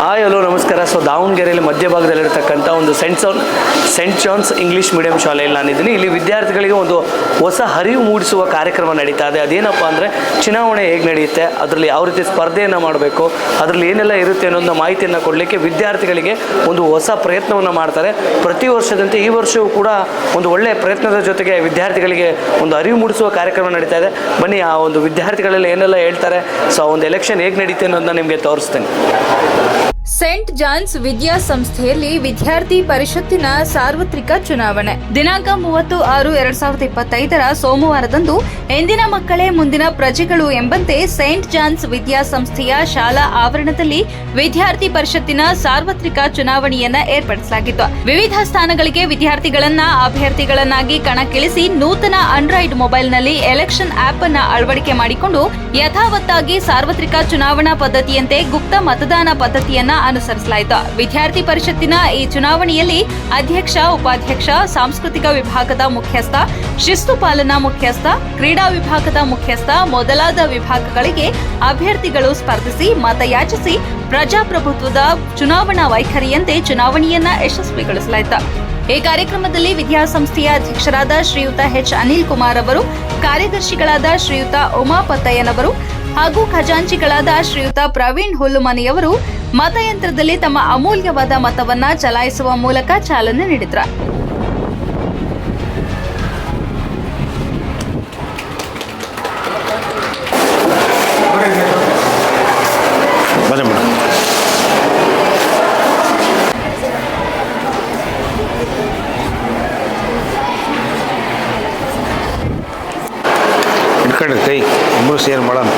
Hi hello ನಮಸ್ಕಾರ. So ದಾವಣಗೆರೆಯಲ್ಲಿ ಮಧ್ಯಭಾಗದಲ್ಲಿರ್ತಕ್ಕಂಥ ಒಂದು ಸೆಂಟ್ ಸೌನ್ ಸೆಂಟ್ ಜಾನ್ಸ್ ಇಂಗ್ಲೀಷ್ ಮೀಡಿಯಂ ಶಾಲೆಯಲ್ಲಿ ನಾನಿದ್ದೀನಿ. ಇಲ್ಲಿ ವಿದ್ಯಾರ್ಥಿಗಳಿಗೆ ಒಂದು ಹೊಸ ಅರಿವು ಮೂಡಿಸುವ ಕಾರ್ಯಕ್ರಮ ನಡೀತಾ ಇದೆ. ಅದೇನಪ್ಪ ಅಂದರೆ, ಚುನಾವಣೆ ಹೇಗೆ ನಡೆಯುತ್ತೆ, ಅದರಲ್ಲಿ ಯಾವ ರೀತಿ ಸ್ಪರ್ಧೆಯನ್ನು ಮಾಡಬೇಕು, ಅದರಲ್ಲಿ ಏನೆಲ್ಲ ಇರುತ್ತೆ ಅನ್ನೋದನ್ನ ಮಾಹಿತಿಯನ್ನು ಕೊಡಲಿಕ್ಕೆ ವಿದ್ಯಾರ್ಥಿಗಳಿಗೆ ಒಂದು ಹೊಸ ಪ್ರಯತ್ನವನ್ನು ಮಾಡ್ತಾರೆ. ಪ್ರತಿ ವರ್ಷದಂತೆ ಈ ವರ್ಷವೂ ಕೂಡ ಒಂದು ಒಳ್ಳೆಯ ಪ್ರಯತ್ನದ ಜೊತೆಗೆ ವಿದ್ಯಾರ್ಥಿಗಳಿಗೆ ಒಂದು ಅರಿವು ಮೂಡಿಸುವ ಕಾರ್ಯಕ್ರಮ ನಡೀತಾ ಇದೆ. ಬನ್ನಿ, ಆ ಒಂದು ವಿದ್ಯಾರ್ಥಿಗಳೆಲ್ಲ ಏನೆಲ್ಲ ಹೇಳ್ತಾರೆ, ಸೊ ಒಂದು ಎಲೆಕ್ಷನ್ ಹೇಗೆ ನಡೀತೆ ಅನ್ನೋದನ್ನ ನಿಮಗೆ ತೋರಿಸ್ತೇನೆ. ಸೆಂಟ್ ಜಾನ್ಸ್ ವಿದ್ಯಾಸಂಸ್ಥೆಯಲ್ಲಿ ವಿದ್ಯಾರ್ಥಿ ಪರಿಷತ್ತಿನ ಸಾರ್ವತ್ರಿಕ ಚುನಾವಣೆ. ದಿನಾಂಕ ಮೂವತ್ತು ಆರು ಎರಡ್ ಸಾವಿರದ ಇಪ್ಪತ್ತೈದರ ಸೋಮವಾರದಂದು ಎಂದಿನ ಮಕ್ಕಳೇ ಮುಂದಿನ ಪ್ರಜೆಗಳು ಎಂಬಂತೆ ಸೇಂಟ್ ಜಾನ್ಸ್ ವಿದ್ಯಾಸಂಸ್ಥೆಯ ಶಾಲಾ ಆವರಣದಲ್ಲಿ ವಿದ್ಯಾರ್ಥಿ ಪರಿಷತ್ತಿನ ಸಾರ್ವತ್ರಿಕ ಚುನಾವಣೆಯನ್ನ ಏರ್ಪಡಿಸಲಾಗಿತ್ತು. ವಿವಿಧ ಸ್ಥಾನಗಳಿಗೆ ವಿದ್ಯಾರ್ಥಿಗಳನ್ನ, ಅಭ್ಯರ್ಥಿಗಳನ್ನಾಗಿ ಕಣಕ್ಕಿಳಿಸಿ ನೂತನ ಆಂಡ್ರಾಯ್ಡ್ ಮೊಬೈಲ್ನಲ್ಲಿ ಎಲೆಕ್ಷನ್ ಆಪ್ ಅನ್ನ ಅಳವಡಿಕೆ ಮಾಡಿಕೊಂಡು ಯಥಾವತ್ತಾಗಿ ಸಾರ್ವತ್ರಿಕ ಚುನಾವಣಾ ಪದ್ಧತಿಯಂತೆ ಗುಪ್ತ ಮತದಾನ ಪದ್ಧತಿಯನ್ನ ಅನುಸರಿಸಲಾಯಿತು. ವಿದ್ಯಾರ್ಥಿ ಪರಿಷತ್ತಿನ ಈ ಚುನಾವಣೆಯಲ್ಲಿ ಅಧ್ಯಕ್ಷ, ಉಪಾಧ್ಯಕ್ಷ, ಸಾಂಸ್ಕೃತಿಕ ವಿಭಾಗದ ಮುಖ್ಯಸ್ಥ, ಶಿಸ್ತು ಪಾಲನಾ ಮುಖ್ಯಸ್ಥ, ಕ್ರೀಡಾ ವಿಭಾಗದ ಮುಖ್ಯಸ್ಥ ಮೊದಲಾದ ವಿಭಾಗಗಳಿಗೆ ಅಭ್ಯರ್ಥಿಗಳು ಸ್ಪರ್ಧಿಸಿ, ಮತಯಾಚಿಸಿ ಪ್ರಜಾಪ್ರಭುತ್ವದ ಚುನಾವಣಾ ವೈಖರಿಯಂತೆ ಚುನಾವಣೆಯನ್ನ ಯಶಸ್ವಿಗೊಳಿಸಲಾಯಿತು. ಈ ಕಾರ್ಯಕ್ರಮದಲ್ಲಿ ವಿದ್ಯಾಸಂಸ್ಥೆಯ ಅಧ್ಯಕ್ಷರಾದ ಶ್ರೀಯುತ ಎಚ್. ಅನಿಲ್ ಕುಮಾರ್ ಅವರು, ಕಾರ್ಯದರ್ಶಿಗಳಾದ ಶ್ರೀಯುತ ಉಮಾಪತ್ತಯ್ಯನವರು ಹಾಗೂ ಖಜಾಂಚಿಗಳಾದ ಶ್ರೀಯುತ ಪ್ರವೀಣ್ ಹುಲ್ಲುಮನಿಯವರು ಮತಯಂತ್ರದಲ್ಲಿ ತಮ್ಮ ಅಮೂಲ್ಯವಾದ ಮತವನ್ನ ಚಲಾಯಿಸುವ ಮೂಲಕ ಚಾಲನೆ ನೀಡಿದ್ರು. ಕೈ ಇಬ್ಬರು ಸೇರ್ ಮಾಡೋಣ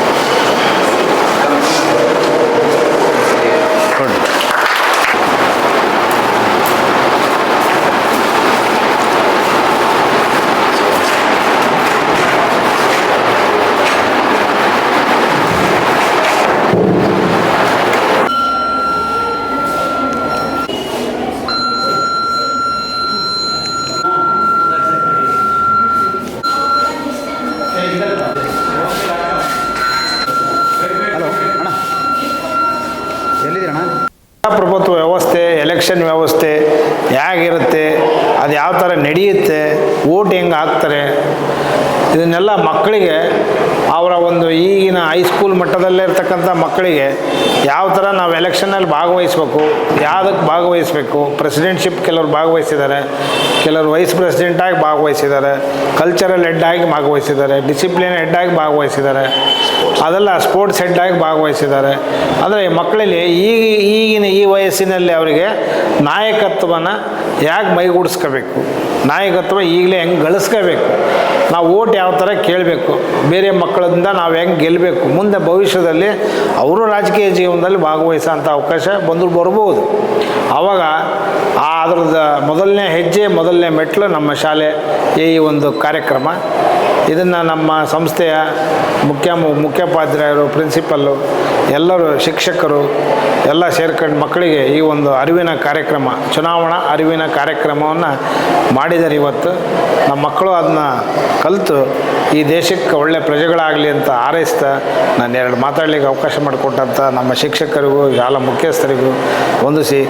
ಪ್ರಭುತ್ವ ವ್ಯವಸ್ಥೆ ಎಲೆಕ್ಷನ್ ವ್ಯವಸ್ಥೆ ಹೇಗಿರುತ್ತೆ, ಅದು ಯಾವ ಥರ ನಡೆಯುತ್ತೆ ಓಟ್ ಹೆಂಗೆ ಹಾಕ್ತಾರೆ, ಇದನ್ನೆಲ್ಲ ಮಕ್ಕಳಿಗೆ ಅವರ ಒಂದು ಈಗಿನ ಹೈಸ್ಕೂಲ್ ಮಟ್ಟದಲ್ಲೇ ಇರ್ತಕ್ಕಂಥ ಮಕ್ಕಳಿಗೆ ಯಾವ ಥರ ನಾವು ಎಲೆಕ್ಷನಲ್ಲಿ ಭಾಗವಹಿಸ್ಬೇಕು ಯಾವುದಕ್ಕೆ ಭಾಗವಹಿಸ್ಬೇಕು ಪ್ರೆಸಿಡೆಂಟ್ಶಿಪ್ ಕೆಲವರು ಭಾಗವಹಿಸಿದ್ದಾರೆ, ಕೆಲವರು ವೈಸ್ ಪ್ರೆಸಿಡೆಂಟಾಗಿ ಭಾಗವಹಿಸಿದ್ದಾರೆ ಕಲ್ಚರಲ್ ಹೆಡ್ ಆಗಿ ಭಾಗವಹಿಸಿದ್ದಾರೆ ಡಿಸಿಪ್ಲಿನ್ ಹೆಡ್ ಆಗಿ ಭಾಗವಹಿಸಿದ್ದಾರೆ, ಅದೆಲ್ಲ ಸ್ಪೋರ್ಟ್ಸ್ ಹೆಡ್ ಆಗಿ ಭಾಗವಹಿಸಿದ್ದಾರೆ. ಆದರೆ ಮಕ್ಕಳಲ್ಲಿ ಈಗ ಈಗಿನ ಈ ವಯಸ್ಸಿನಲ್ಲಿ ಅವರಿಗೆ ನಾಯಕತ್ವನ ಹೇಗೆ ಮೈಗೂಡಿಸ್ಕೋಬೇಕು ನಾಯಕತ್ವ ಈಗಲೇ ಹೆಂಗೆ ಗಳಿಸ್ಕೋಬೇಕು? ನಾವು ಓಟ್ ಯಾವ ಥರ ಕೇಳಬೇಕು? ಬೇರೆ ಮಕ್ಕಳಿಂದ ನಾವು ಹೆಂಗೆ ಗೆಲ್ಲಬೇಕು ಮುಂದೆ ಭವಿಷ್ಯದಲ್ಲಿ ಅವರು ರಾಜಕೀಯ ಜೀವನದಲ್ಲಿ ಭಾಗವಹಿಸೋಂಥ ಅವಕಾಶ ಬಂದರು ಬರ್ಬೋದು. ಆವಾಗ ಆ ಅದ್ರದ್ದು ಮೊದಲನೇ ಹೆಜ್ಜೆ, ಮೊದಲನೇ ಮೆಟ್ಲು ನಮ್ಮ ಶಾಲೆ ಈ ಒಂದು ಕಾರ್ಯಕ್ರಮ. ಇದನ್ನು ನಮ್ಮ ಸಂಸ್ಥೆಯ ಮುಖ್ಯ ಮುಖ್ಯೋಪಾಧ್ಯಾಯರು ಪ್ರಿನ್ಸಿಪಲ್ಲು ಎಲ್ಲರೂ ಶಿಕ್ಷಕರು ಎಲ್ಲ ಸೇರ್ಕೊಂಡು ಮಕ್ಕಳಿಗೆ ಈ ಒಂದು ಅರಿವಿನ ಕಾರ್ಯಕ್ರಮ, ಚುನಾವಣಾ ಅರಿವಿನ ಕಾರ್ಯಕ್ರಮವನ್ನು ಮಾಡಿದ್ದಾರೆ ಇವತ್ತು. ನಮ್ಮ ಮಕ್ಕಳು ಅದನ್ನ ಕಲಿತು ಈ ದೇಶಕ್ಕೆ ಒಳ್ಳೆ ಪ್ರಜೆಗಳಾಗಲಿ ಅಂತ ಹಾರೈಸ್ತಾ ನಾನು ಎರಡು ಮಾತಾಡಲಿಕ್ಕೆ ಅವಕಾಶ ಮಾಡಿಕೊಟ್ಟಂಥ ನಮ್ಮ ಶಿಕ್ಷಕರಿಗೂ, ಶಾಲಾ ಮುಖ್ಯಸ್ಥರಿಗೂ ಹೊಂದಿಸಿ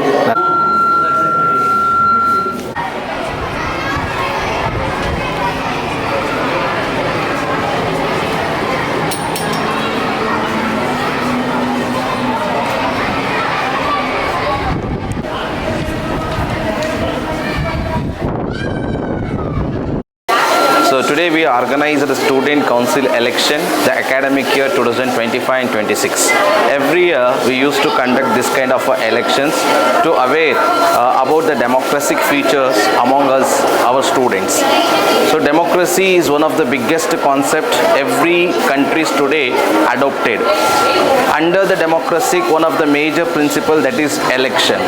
today we organized the student council election, the academic year 2025 and 26. Every year we used to conduct this kind of uh, elections to aware uh, about the democratic features among us, our students. So democracy is one of the biggest concept every countries today adopted. Under the democracy, one of the major principle that is election.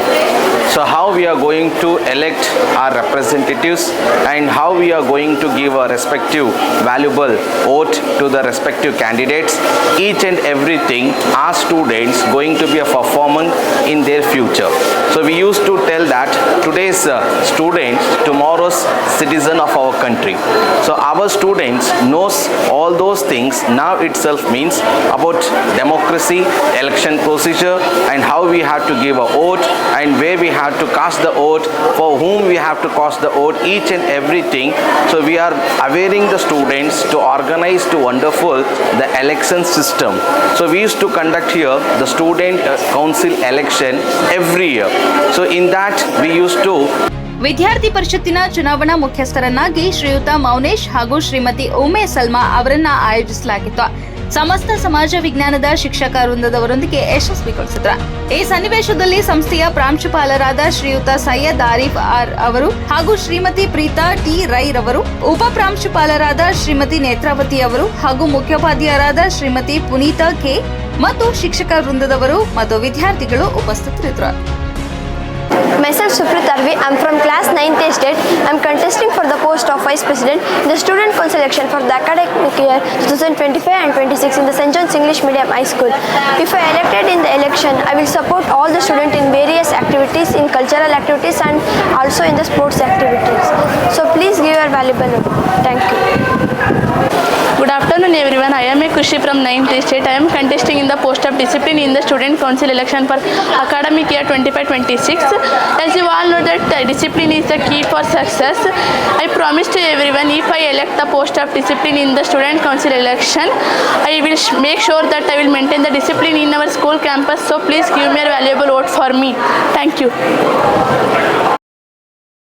So how we are going to elect our representatives and how we are going to give a respective valuable vote to the respective candidates. Each and everything our students going to be a performance in their future. So we used to tell that today's uh, students, tomorrow's citizen of our country. So our students knows all those things now itself means about democracy, election procedure and how we have to give a vote and where we have to cast the vote, for whom we have to cast the vote, each and everything. So we are awareing the students to organize to wonderful the election system. So we used to conduct here the student uh, council election every year. So in that we used to ವಿದ್ಯಾರ್ಥಿ ಪರಿಷತ್ತಿನ ಚುನಾವಣಾ ಮುಖ್ಯಸ್ಥರನ್ನಾಗಿ ಶ್ರೀಯುತ ಮೌನೇಶ್ ಹಾಗೂ ಶ್ರೀಮತಿ ಉಮೆ ಸಲ್ಮಾ ಅವರನ್ನ ಆಯೋಜಿಸಲಾಗಿತ್ತು ಸಮಸ್ತ ಸಮಾಜ ವಿಜ್ಞಾನದ ಶಿಕ್ಷಕ ವೃಂದದವರೊಂದಿಗೆ ಯಶಸ್ವಿಗೊಳಿಸಿದ್ರ ಈ ಸನ್ನಿವೇಶದಲ್ಲಿ ಸಂಸ್ಥೆಯ ಪ್ರಾಂಶುಪಾಲರಾದ ಶ್ರೀಯುತ ಸೈಯದ್ ಆರಿಫ್ ಆರ್ ಅವರು ಹಾಗೂ ಶ್ರೀಮತಿ ಪ್ರೀತಾ ಟಿ ರೈ ರವರು, ಉಪ ಪ್ರಾಂಶುಪಾಲರಾದ ಶ್ರೀಮತಿ ನೇತ್ರಾವತಿ ಅವರು ಹಾಗೂ ಮುಖ್ಯೋಪಾಧ್ಯಾಯರಾದ ಶ್ರೀಮತಿ ಪುನೀತಾ ಕೆ ಮತ್ತು ಶಿಕ್ಷಕ ವೃಂದದವರು ಮತ್ತು ವಿದ್ಯಾರ್ಥಿಗಳು ಉಪಸ್ಥಿತರಿದ್ದರು. Myself Suprit Arvi. I'm from class 9th A state. I'm contesting for the post of Vice President in the Student Council election for the academic year 2025 and 26 in the St. John's English Medium High School. If I elected in the election, I will support all the students in various activities, in cultural activities and also in the sports activities. So please give your valuable input. Thank you. Good afternoon everyone. I am a Kushi from 9th state. I am contesting in the post of discipline in the student council election for academic year 25-26. As you all know that uh, discipline is the key for success. I promise to everyone if I elect the post of discipline in the student council election, I will make sure that I will maintain the discipline in our school campus. So please give me a valuable vote for me. Thank you.